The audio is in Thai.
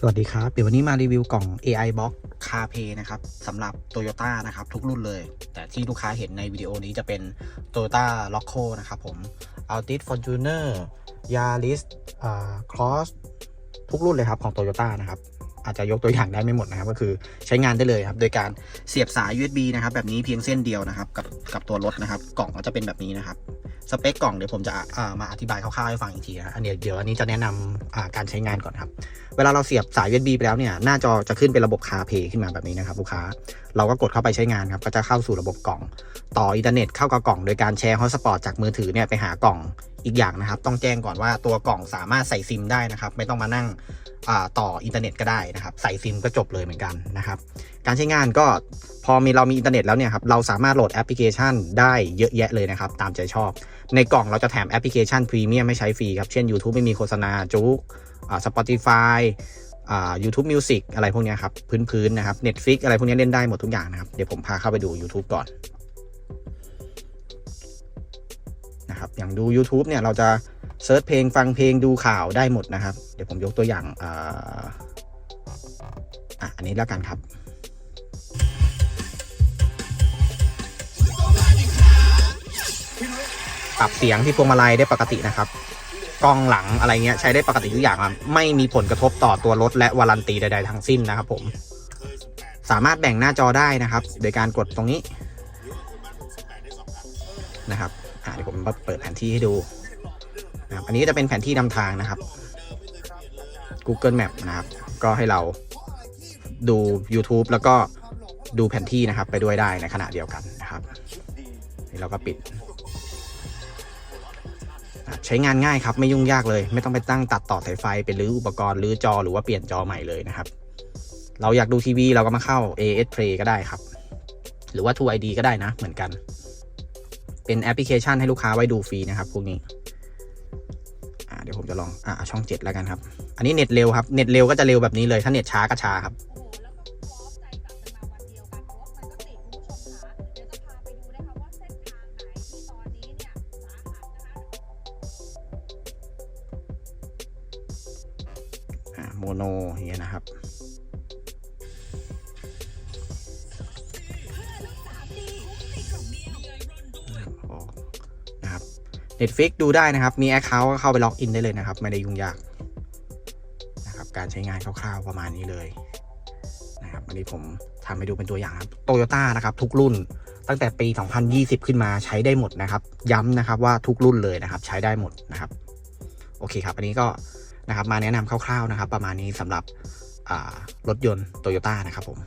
สวัสดีครับ เดี๋ยววันนี้มารีวิวกล่อง AI Box CarPlay นะครับสำหรับ Toyota นะครับทุกรุ่นเลย แต่ที่ลูกค้าเห็นในวิดีโอนี้จะเป็น Toyota l o c o นะครับผม Altis Fortuner Yaris Cross ทุกรุ่นเลยครับของ Toyota นะครับอาจจะยกตัวอย่างได้ไม่หมดนะครับ ก็คือใช้งานได้เลยครับ โดยการเสียบสาย USB นะครับแบบนี้เพียงเส้นเดียวนะครับ กับกับตัวรถนะครับ กล่องก็จะเป็นแบบนี้นะครับ สเปคกล่องเดี๋ยวผมจะมาอธิบายคร่าวๆให้ฟังอีกทีนะอันนี้เดี๋ยวอันนี้จะแนะนำการใช้งานก่อนครับ เวลาเราเสียบสาย USB ไปแล้วเนี่ยหน้าจอจะขึ้นเป็นระบบคาเพย์ขึ้นมาแบบนี้นะครับลูกค้าเราก็กดเข้าไปใช้งานครับก็จะเข้าสู่ระบบกล่อง ต่ออินเทอร์เน็ตเข้ากับกล่องโดยการแชร์ฮอตสปอตจากมือถือเนี่ยไปหากล่อง อีกอย่างนะครับ ต้องแจ้งก่อนว่าตัวกล่องสามารถใส่ซิมได้นะครับ ไม่ต้องมานั่งต่ออินเทอร์เน็ตก็ได้นะครับ ใส่ซิมก็จบเลยเหมือนกันนะครับ การใช้งานก็พอมีเรามีอินเทอร์เน็ตแล้วเนี่ยครับเราสามารถโหลดแอปพลิเคชันได้เยอะแยะเลยนะครับ ตามใจชอบ ในกล่องเราจะแถมแอปพลิเคชันพรีเมียมไม่ใช้ฟรีครับ เช่น YouTube ไม่มีโฆษณาจุกอ่า Spotify อ่า YouTube Music อะไรพวกนี้ครับ พื้นๆนะครับ Netflix อะไรพวกนี้เล่นได้หมดทุกอย่างนะครับ เดี๋ยวผมพาเข้าไปดู YouTube ก่อน นะครับ อย่างดู YouTube เนี่ยเราจะเซิร์ชเพลงฟังเพลงดูข่าวได้หมดนะครับ เดี๋ยวผมยกตัวอย่างอ่าอันนี้แล้วกันครับปรับเสียงที่พวงมาลัยได้ปกตินะครับกล้องหลังอะไรเงี้ยใช้ได้ปกติทุกอย่างครับไม่มีผลกระทบต่อตัวรถและวารันตีใดๆทั้งสิ้นนะครับผม สามารถแบ่งหน้าจอได้นะครับ โดยการกดตรงนี้ นะครับอ่าเดี๋ยวผมเปิดแผนที่ให้ดูนะครับอันนี้ก็จะเป็นแผนที่นำทางนะครับ Google Map นะครับ ก็ให้เราดู YouTube แล้วก็ดูแผนที่นะครับไปด้วยได้ในขณะเดียวกันนะครับนี่เราก็ปิด ใช้งานง่ายครับไม่ยุ่งยากเลย ไม่ต้องไปตั้งตัดต่อสายไฟไปรื้ออุปกรณ์รื้อจอหรือว่าเปลี่ยนจอใหม่เลยนะครับ เราอยากดูทีวีเราก็มาเข้า AS Play ก็ได้ครับ หรือว่า True ID ก็ได้นะเหมือนกัน เป็นแอปพลิเคชันให้ลูกค้าไว้ดูฟรีนะครับพวกนี้เดี๋ยวผมจะลองอ่าช่อง7แล้วกันครับ อันนี้เน็ตเร็วครับเน็ตเร็วก็จะเร็วแบบนี้เลยถ้าเน็ตช้าก็ช้าครับโอ้โหแล้วก็พร้อมใจกลับมาวันเดียวกันเพราะว่ามันก็ติดรู้ชมคะเดี๋ยวจะพาไปดูนะคะว่าเส้นทางไหนตอนนี้เนี่ยสาหัสนะโมโนอย่างเงี้ยนะครับ Netflix ดูได้นะครับ มี Account ก็เข้าไปล็อกอินได้เลยนะครับ ไม่ได้ยุ่งยากนะครับการใช้งานคร่าวๆประมาณนี้เลยนะครับอันนี้ผมทำให้ดูเป็นตัวอย่างครับโตโยต้านะครับ ทุกรุ่นตั้งแต่ปี 2020 ขึ้นมาใช้ได้หมดนะครับ ย้ำนะครับว่าทุกรุ่นเลยนะครับ ใช้ได้หมดนะครับ โอเคครับ อันนี้ก็นะครับมาแนะนำคร่าวๆนะครับ ประมาณนี้สำหรับรถยนต์โตโยต้านะครับผม